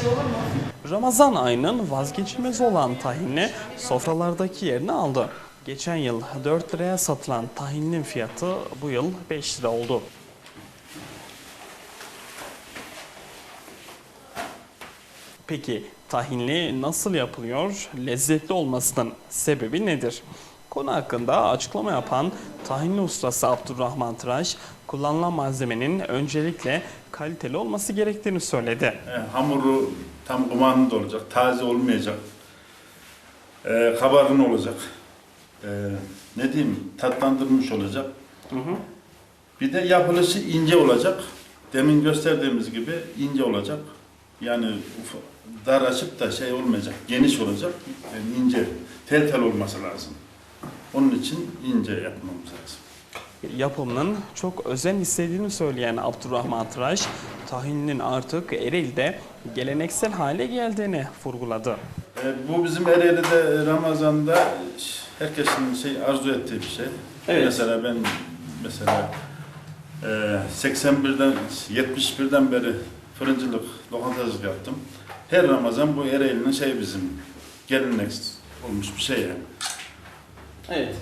şey olur mu? Ramazan ayının vazgeçilmez olan tahinli sofralardaki yerini aldı. Geçen yıl 4 liraya satılan tahininin fiyatı bu yıl 5 lira oldu. Peki tahinli nasıl yapılıyor? Lezzetli olmasının sebebi nedir? Konu hakkında açıklama yapan tahinli ustası Abdurrahman Tıraş, kullanılan malzemenin öncelikle kaliteli olması gerektiğini söyledi. E, hamuru tam kıvamında olacak, taze olmayacak. E, kabarın olacak. E, ne diyeyim, tatlandırmış olacak. Bir de yapılışı ince olacak. Demin gösterdiğimiz gibi ince olacak. Yani uf- dar açıp da şey olmayacak, geniş olacak. Yani ince, tel tel olması lazım. Onun için ince yapmamız lazım. Yapımının çok özen istediğini söyleyen Abdurrahman Tıraş, tahininin artık Ereğli'de geleneksel hale geldiğini vurguladı. E, bu bizim Ereğli'de Ramazan'da herkesin şey arzu ettiği bir şey. Evet. Mesela ben mesela e, 81'den 71'den beri fırıncılık, lokantacılık yaptım. Her Ramazan bu Ereğli'nin şey bizim gelenek olmuş bir şey yani. Evet,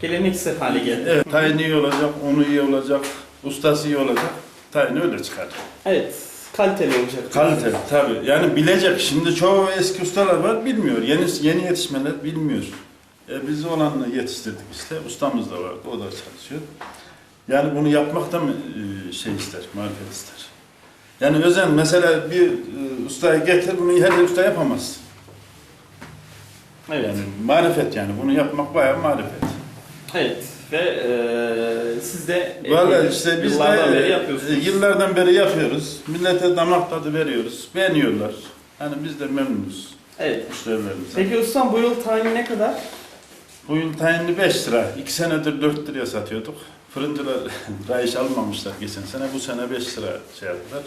geleneksel hale geldi. Evet, tayin iyi olacak, onu iyi olacak, ustası iyi olacak. Tayin öyle çıkar. Evet, kaliteli olacak. Kaliteli tabii. Yani bilecek. Şimdi çoğu eski ustalar var bilmiyor. Yeni yeni yetişmeler bilmiyor. E, biz olanla yetiştirdik işte. Ustamız da vardı. O da çalışıyor. Yani bunu yapmak da mı e, şey ister, marifet ister. Yani özen mesela bir e, ustayı getir bunu her usta yapamaz. Evet, Yani marifet yani bunu yapmak bayağı marifet. evet. Ve eee siz de Valla işte biz yıllardan de beri e, yapıyorsunuz. yıllardan beri yapıyoruz. Millete damak tadı veriyoruz. Beğeniyorlar. Hani biz de memnunuz Evet. müşterilerimize. Peki ustam bu yıl tahin ne kadar? Bu yıl tayinli 5 lira. 2 senedir 4 liraya satıyorduk. Fırıncılar rayiş almamışlar geçen sene. Bu sene 5 lira şey yaptılar.